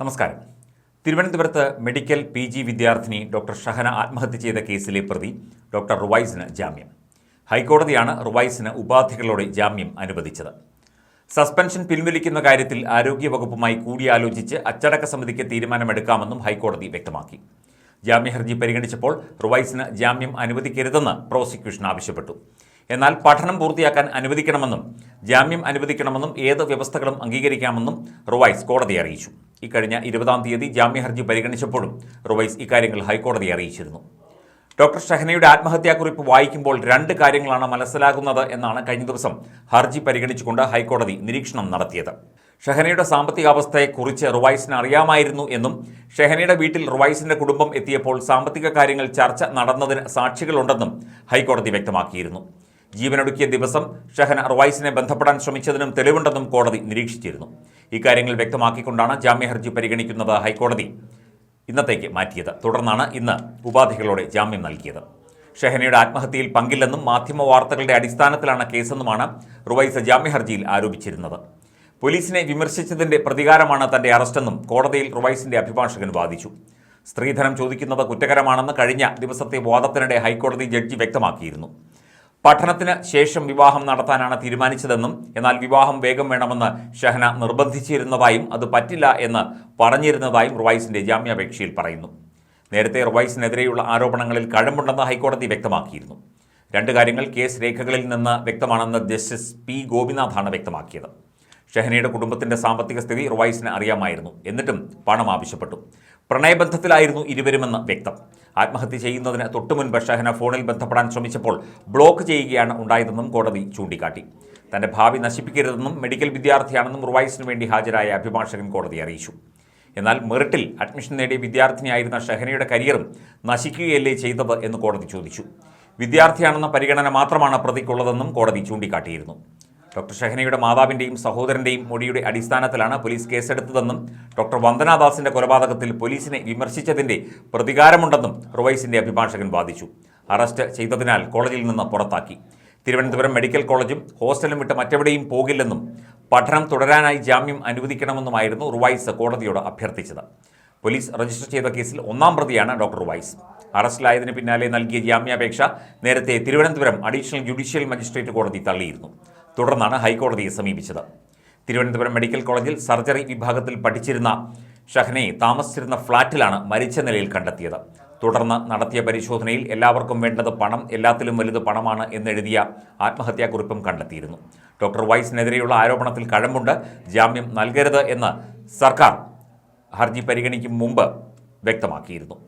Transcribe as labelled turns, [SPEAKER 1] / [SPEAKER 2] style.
[SPEAKER 1] നമസ്കാരം. തിരുവനന്തപുരത്ത് medical P G വിദ്യാർത്ഥിനി ഡോക്ടർ ഷഹന ആത്മഹത്യ ചെയ്ത കേസിലെ പ്രതി ഡോക്ടർ റുവൈസിന് ജാമ്യം. ഹൈക്കോടതിയാണ് റുവൈസിന് ഉപാധികളോടെ ജാമ്യം അനുവദിച്ചത്. സസ്പെൻഷൻ പിൻവലിക്കുന്ന കാര്യത്തിൽ ആരോഗ്യവകുപ്പുമായി കൂടിയാലോചിച്ച് അച്ചടക്ക സമിതിക്ക് തീരുമാനമെടുക്കാമെന്നും ഹൈക്കോടതി വ്യക്തമാക്കി. ജാമ്യഹർജി പരിഗണിച്ചപ്പോൾ റുവൈസിന് ജാമ്യം അനുവദിക്കരുതെന്ന് പ്രോസിക്യൂഷൻ ആവശ്യപ്പെട്ടു. എന്നാൽ പഠനം പൂർത്തിയാക്കാൻ അനുവദിക്കണമെന്നും ജാമ്യം അനുവദിക്കണമെന്നും ഏത് വ്യവസ്ഥകളും അംഗീകരിക്കാമെന്നും റുവൈസ് കോടതിയെ അറിയിച്ചു. ഇക്കഴിഞ്ഞ ഇരുപതാം തീയതി ജാമ്യഹർജി പരിഗണിച്ചപ്പോഴും റുവൈസ് ഇക്കാര്യങ്ങൾ ഹൈക്കോടതിയെ അറിയിച്ചിരുന്നു. ഡോക്ടർ ഷഹനയുടെ ആത്മഹത്യാക്കുറിപ്പ് വായിക്കുമ്പോൾ രണ്ട് കാര്യങ്ങളാണ് മനസ്സിലാകുന്നത് എന്നാണ് കഴിഞ്ഞ ദിവസം ഹർജി പരിഗണിച്ചുകൊണ്ട് ഹൈക്കോടതി നിരീക്ഷണം നടത്തിയത്. ഷഹനയുടെ സാമ്പത്തികാവസ്ഥയെക്കുറിച്ച് റുവൈസിന് അറിയാമായിരുന്നു എന്നും ഷഹനയുടെ വീട്ടിൽ റുവൈസിന്റെ കുടുംബം എത്തിയപ്പോൾ സാമ്പത്തിക കാര്യങ്ങൾ ചർച്ച നടന്നതിന് സാക്ഷികളുണ്ടെന്നും ഹൈക്കോടതി വ്യക്തമാക്കിയിരുന്നു. ജീവനൊടുക്കിയ ദിവസം ഷഹന റുവൈസിനെ ബന്ധപ്പെടാൻ ശ്രമിച്ചതിനും തെളിവുണ്ടെന്നും കോടതി നിരീക്ഷിച്ചിരുന്നു. ഇക്കാര്യങ്ങൾ വ്യക്തമാക്കിക്കൊണ്ടാണ് ജാമ്യഹർജി പരിഗണിക്കുന്നത് ഹൈക്കോടതി. ഇന്നത്തേക്ക് മാറ്റിയത്. തുടർന്നാണ് ഇന്ന് ഉപാധികളോടെ ജാമ്യം നൽകിയത്. ഷെഹനയുടെ ആത്മഹത്യയിൽ പങ്കില്ലെന്നും മാധ്യമ വാർത്തകളുടെ അടിസ്ഥാനത്തിലാണ് കേസെന്നുമാണ് റുവൈസ് ജാമ്യഹർജിയിൽ ആരോപിച്ചിരുന്നത്. പോലീസിനെ വിമർശിച്ചതിന്റെ പ്രതികാരമാണ് തന്റെ അറസ്റ്റെന്നും കോടതിയിൽ റുവൈസിന്റെ അഭിഭാഷകൻ വാദിച്ചു. സ്ത്രീധനം ചോദിക്കുന്നത് കുറ്റകരമാണെന്ന് കഴിഞ്ഞ ദിവസത്തെ വാദത്തിനിടെ ഹൈക്കോടതി ജഡ്ജി വ്യക്തമാക്കിയിരുന്നു. പഠനത്തിന് ശേഷം വിവാഹം നടത്താനാണ് തീരുമാനിച്ചതെന്നും എന്നാൽ വിവാഹം വേഗം വേണമെന്ന് ഷഹന നിർബന്ധിച്ചിരുന്നതായും അത് പറ്റില്ല എന്ന് പറഞ്ഞിരുന്നതായും റുവൈസിന്റെ ജാമ്യാപേക്ഷയിൽ പറയുന്നു. നേരത്തെ റുവൈസിനെതിരെയുള്ള ആരോപണങ്ങളിൽ കഴമ്പുണ്ടെന്ന് ഹൈക്കോടതി വ്യക്തമാക്കിയിരുന്നു. രണ്ട് കാര്യങ്ങൾ കേസ് രേഖകളിൽ നിന്ന് വ്യക്തമാണെന്ന് ജസ്റ്റിസ് പി ഗോപിനാഥാണ് വ്യക്തമാക്കിയത്. ഷഹനയുടെ കുടുംബത്തിന്റെ സാമ്പത്തിക സ്ഥിതി റുവൈസിന് അറിയാമായിരുന്നു. എന്നിട്ടും പണം ആവശ്യപ്പെട്ടു. പ്രണയബന്ധത്തിലായിരുന്നു ഇരുവരുമെന്ന് വ്യക്തം. ആത്മഹത്യ ചെയ്യുന്നതിന് തൊട്ടുമുൻപ് ഷഹന ഫോണിൽ ബന്ധപ്പെടാൻ ശ്രമിച്ചപ്പോൾ ബ്ലോക്ക് ചെയ്യുകയാണ് ഉണ്ടായതെന്നും കോടതി ചൂണ്ടിക്കാട്ടി. തന്റെ ഭാവി നശിപ്പിക്കരുതെന്നും മെഡിക്കൽ വിദ്യാർത്ഥിയാണെന്നും റുവൈസിന് വേണ്ടി ഹാജരായ അഭിഭാഷകൻ കോടതി അറിയിച്ചു. എന്നാൽ മെറിറ്റിൽ അഡ്മിഷൻ നേടിയ വിദ്യാർത്ഥിനിയായിരുന്ന ഷഹനയുടെ കരിയറും നശിക്കുകയല്ലേ ചെയ്തത് എന്ന് കോടതി ചോദിച്ചു. വിദ്യാർത്ഥിയാണെന്ന പരിഗണന മാത്രമാണ് പ്രതിക്കുള്ളതെന്നും കോടതി ചൂണ്ടിക്കാട്ടിയിരുന്നു. ഡോക്ടർ ഷഹനയുടെ മാതാവിന്റെയും സഹോദരന്റെയും മൊഴിയുടെ അടിസ്ഥാനത്തിലാണ് പോലീസ് കേസെടുത്തതെന്നും ഡോക്ടർ വന്ദനാദാസിന്റെ കൊലപാതകത്തിൽ പോലീസിനെ വിമർശിച്ചതിന്റെ പ്രതികാരമുണ്ടെന്നും റുവൈസിന്റെ അഭിഭാഷകൻ വാദിച്ചു. അറസ്റ്റ് ചെയ്തതിനാൽ കോളേജിൽ നിന്ന് പുറത്താക്കി. തിരുവനന്തപുരം മെഡിക്കൽ കോളേജും ഹോസ്റ്റലും വിട്ട് മറ്റെവിടെയും പോകില്ലെന്നും പഠനം തുടരാനായി ജാമ്യം അനുവദിക്കണമെന്നുമായിരുന്നു റുവൈസ് കോടതിയോട് അഭ്യർത്ഥിച്ചത്. പോലീസ് രജിസ്റ്റർ ചെയ്ത കേസിൽ ഒന്നാം പ്രതിയാണ് ഡോക്ടർ റുവൈസ്. അറസ്റ്റിലായതിന് പിന്നാലെ നൽകിയ ജാമ്യാപേക്ഷ നേരത്തെ തിരുവനന്തപുരം അഡീഷണൽ ജുഡീഷ്യൽ മജിസ്ട്രേറ്റ് കോടതി തള്ളിയിരുന്നു. തുടർന്നാണ് ഹൈക്കോടതിയെ സമീപിച്ചത്. തിരുവനന്തപുരം മെഡിക്കൽ കോളേജിൽ സർജറി വിഭാഗത്തിൽ പഠിച്ചിരുന്ന ഷഹനയെ താമസിച്ചിരുന്ന ഫ്ളാറ്റിലാണ് മരിച്ച നിലയിൽ കണ്ടെത്തിയത്. തുടർന്ന് നടത്തിയ പരിശോധനയിൽ എല്ലാവർക്കും വേണ്ടത് പണം എല്ലാത്തിലും വലുത് പണമാണ് എന്നെഴുതിയ ആത്മഹത്യാക്കുറിപ്പും കണ്ടെത്തിയിരുന്നു. ഡോക്ടർ വൈസിനെതിരെയുള്ള ആരോപണത്തിൽ കഴമ്പുണ്ട് ജാമ്യം നൽകരുത് എന്ന് സർക്കാർ ഹർജി പരിഗണിക്കും മുമ്പ് വ്യക്തമാക്കിയിരുന്നു.